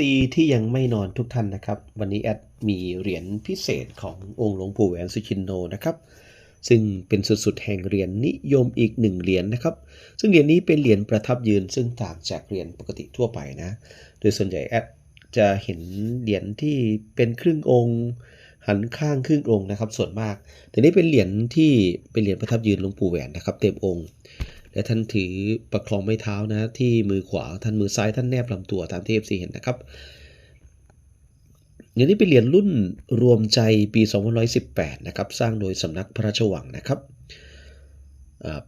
ตีที่ยังไม่นอนทุกท่านนะครับ วันนี้แอดมีเหรียญพิเศษขององค์หลวงปู่แหวนสุชินโนนะครับ ซึ่งเป็นสุดๆแห่งเหรียญนิยมอีกหนึ่งเหรียญนะครับ ซึ่งเหรียญนี้เป็นเหรียญประทับยืนซึ่งต่างจากเหรียญปกติทั่วไปนะ โดยส่วนใหญ่แอดจะเห็นเหรียญที่เป็นครึ่งองค์หันข้างครึ่งองค์นะครับ ส่วนมาก แต่นี้เป็นเหรียญที่เป็นเหรียญประทับยืนหลวงปู่แหวนนะครับ เต็มองค์ และท่านถือประคองไม้เท้านะที่มือขวาท่านมือซ้ายท่านแนบลำตัวตามที่ FC เห็นนะครับเหรียญนี้เป็นเหรียญรุ่นรวมใจปี2518 นะครับสร้างโดยสำนักพระราชวังนะครับ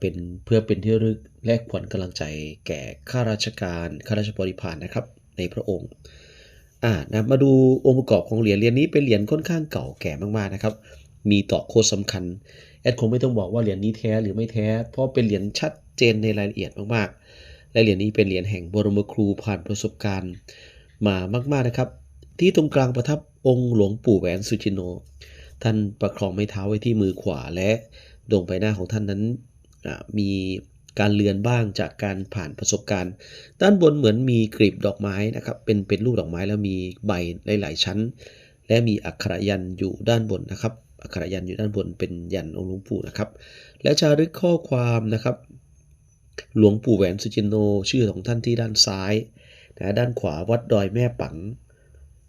เป็นเพื่อเป็นที่ระลึกแลกขวัญกำลังใจแก่ข้าราชการข้าราชบริพารนะครับในพระองค์อ่านะมาดูองค์ประกอบของเหรียญเหรียญนี้เป็นเหรียญค่อนข้างเก่าแก่มากๆนะครับ มีต่อโค้ดสำคัญ แอดคงไม่ต้องบอกว่าเหรียญนี้แท้หรือไม่แท้ เพราะเป็นเหรียญชัดเจนในรายละเอียดมากๆ และเหรียญนี้เป็นเหรียญแห่งบรมครูผ่านประสบการณ์มามากๆนะครับ ที่ตรงกลางประทับองค์หลวงปู่แหวนสุจิโน ท่านประคองไม้เท้าไว้ที่มือขวาและดวงใบหน้าของท่านนั้นมีการเลือนบ้างจากการผ่านประสบการณ์ ด้านบนเหมือนมีกลีบดอกไม้นะครับ เป็นเป็นลูกดอกไม้แล้วมีใบหลายๆชั้น และมีอักขระยันอยู่ด้านบนนะครับ อักขระยันอยู่ด้านบนเป็นยันองค์หลวงปู่นะครับ และจารึกข้อความนะครับ หลวงปู่แหวนสุจินโนชื่อของท่านที่ด้านซ้ายนะด้านขวาวัดดอยแม่ปัง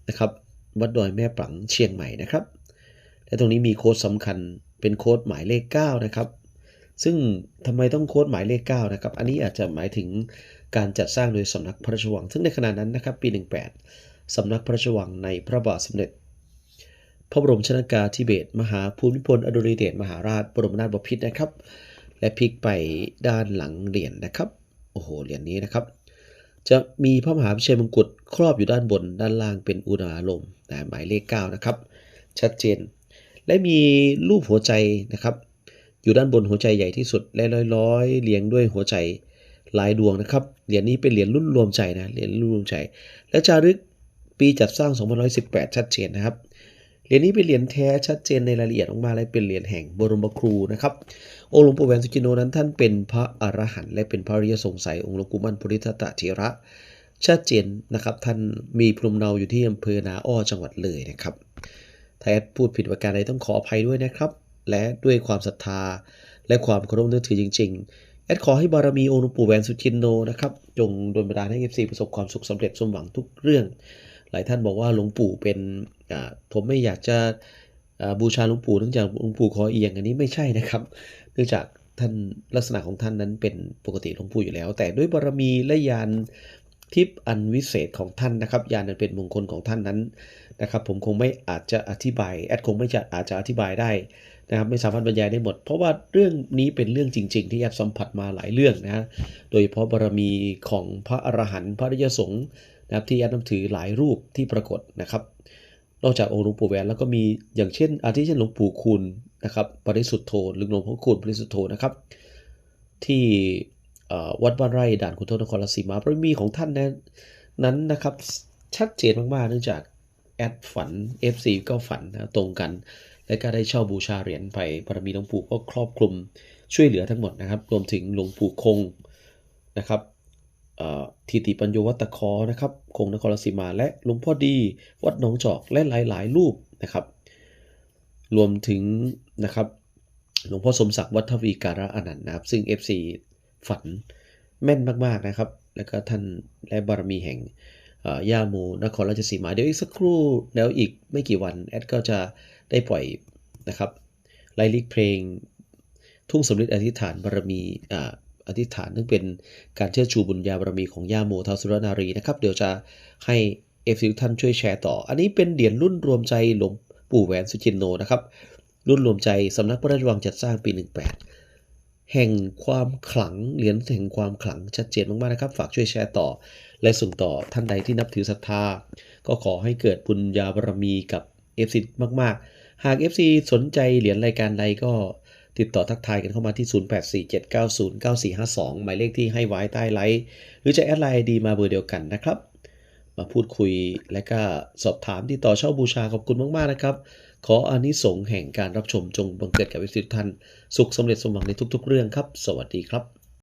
นะครับ วัดดอยแม่ปังเชียงใหม่นะครับ และตรงนี้มีโค้ดสำคัญเป็นโค้ดหมายเลข 9 นะครับ ซึ่งทำไมต้องโค้ดหมายเลข 9 นะครับ อันนี้อาจจะหมายถึงการจัดสร้างโดยสำนักพระราชวัง ซึ่งในขณะนั้นนะครับปี 18สำนักพระราชวังในพระบาทสมเด็จ พระบรมชนากาธิเบศมหาภูมิพลอดุลยเดชมหาราชบรมนาถบพิตรนะครับ และพลิกไปด้านหลังเหรียญนะครับโอ้โหเหรียญนี้นะครับ จะมีพระมหาพิชัยมงกุฎครอบอยู่ด้านบนด้านล่างเป็นอุณาลมนะหมายเลข 9 นะครับ ชัดเจน และมีรูปหัวใจนะครับ อยู่ด้านบนหัวใจใหญ่ที่สุด และร้อยๆเรียงด้วยหัวใจหลายดวงนะครับเหรียญนี้เป็นเหรียญรุ่นรวมใจนะเหรียญรุ่นรวมใจ และจารึกปีจัดสร้าง2518 ชัดเจนนะครับ เหรียญนี้เป็นเหรียญแท้ชัดเจนในรายละเอียดออกมาและเป็นเหรียญแห่งบรมครูนะครับองค์หลวงปู่แหวนสุจินโนนั้นท่านเป็นพระอรหันต์และเป็นพระริยสงสัยองค์หลวงปู่มั่นปุริทตตเถระชัดเจนนะครับท่านมีภูมิเนาอยู่ที่อำเภอนาอ้อจังหวัดเลยนะครับถ้าแอดพูดผิดประการใดต้องขออภัยด้วยนะครับ และด้วยความศรัทธา และความเคารพนับถือจริง ๆ แอดขอให้บารมีองค์หลวงปู่แหวนสุจินโนนะครับจงดลบันดาลให้เอฟซีประสบความสุขสำเร็จสมหวังทุกเรื่อง หลายท่านบอกว่าหลวงปู่เป็นผมไม่อยากจะบูชาหลวงปู่เนื่องจากหลวงปู่คอเอียงอันนี้ไม่ใช่นะครับ เนื่องจากท่านลักษณะของท่านนั้นเป็นปกติหลวงปู่อยู่แล้ว แต่ด้วยบารมีและญาณทิพย์อันวิเศษของท่านนะครับญาณอันเป็นมงคลของท่านนั้นนะครับ ผมคงไม่อาจจะอธิบายแอดคงไม่จะอาจจะอธิบายได้นะครับไม่สามารถบรรยายได้หมด เพราะว่าเรื่องนี้เป็นเรื่องจริง ๆ ที่แอดสัมผัสมาหลายเรื่องนะโดยเฉพาะบารมีของพระอรหันต์พระริยสงฆ์ นะครับที่แอดนับถือหลายรูปที่ปรากฏนะครับ นอกจากองค์หลวงปู่แหวนแล้วก็มีอย่างเช่น อาทิเช่นหลวงปู่คูณนะครับปริสุทธโธหรือหลวงพ่อคูณปริสุทธโธนะครับ ที่วัดบ้านไร่ด่านขุนทดนครราชสีมาพระมีของท่านนั้นนะครับชัดเจนมากๆเนื่องจากแอดฝัน FC ก็ฝันนะตรงกัน และก็ได้เช่าบูชาเหรียญไปบารมีหลวงปู่ก็ครอบคลุมช่วยเหลือทั้งหมดนะครับ รวมถึงหลวงปู่คงนะครับ ทิติปัญโยวัตคอนะครับคงนครราชสีมาและหลวงพ่อดี วัดหนองจอกและหลายๆ รูปนะครับ รวมถึงนะครับหลวงพ่อสมศักดิ์วัฒวีการะอนันต์นะครับ ซึ่ง FC ฝันแม่นมาก ๆ นะครับ แล้วก็ท่านและบารมีแห่งย่าโมนครราชสีมา เดี๋ยวอีกสักครู่แล้วอีกไม่กี่วัน แอดก็จะได้ปล่อยนะครับไลลิกเพลง ทุ่งสำลิดอธิษฐานบารมี อธิษฐานซึ่งเป็นการเชิดชูบุญญาบารมีของย่าโมท้าสุรนารีนะครับ เดี๋ยวจะให้เอฟซีทุกท่านช่วยแชร์ต่อ อันนี้เป็นเหรียญรุ่นรวมใจหลวงปู่แหวนสุจินโนนะครับ รุ่นรวมใจสำนักพระราชวังจัดสร้างปี 18 แห่งความขลังเหรียญแห่งความขลังชัดเจนมากๆนะครับ ฝากช่วยแชร์ต่อ และส่งต่อท่านใดที่นับถือศรัทธา ก็ขอให้เกิดบุญญาบารมีกับ FC มากๆ หาก FC สนใจเหรียญรายการใดก็ ติดต่อทักทายกันเข้ามาที่ 0847909452 หมายเลขที่ให้ไว้ใต้ไลฟ์หรือจะแอดไลน์ดีมาเบอร์เดียวกันนะครับ มาพูดคุยและก็สอบถามติดต่อเช่าบูชาขอบคุณมาก ๆ นะครับ ขออานิสงส์แห่งการรับชมจงบังเกิดกับวิสุทธิท่านสุขสำเร็จสมหวังในทุก ๆ เรื่องครับ สวัสดีครับ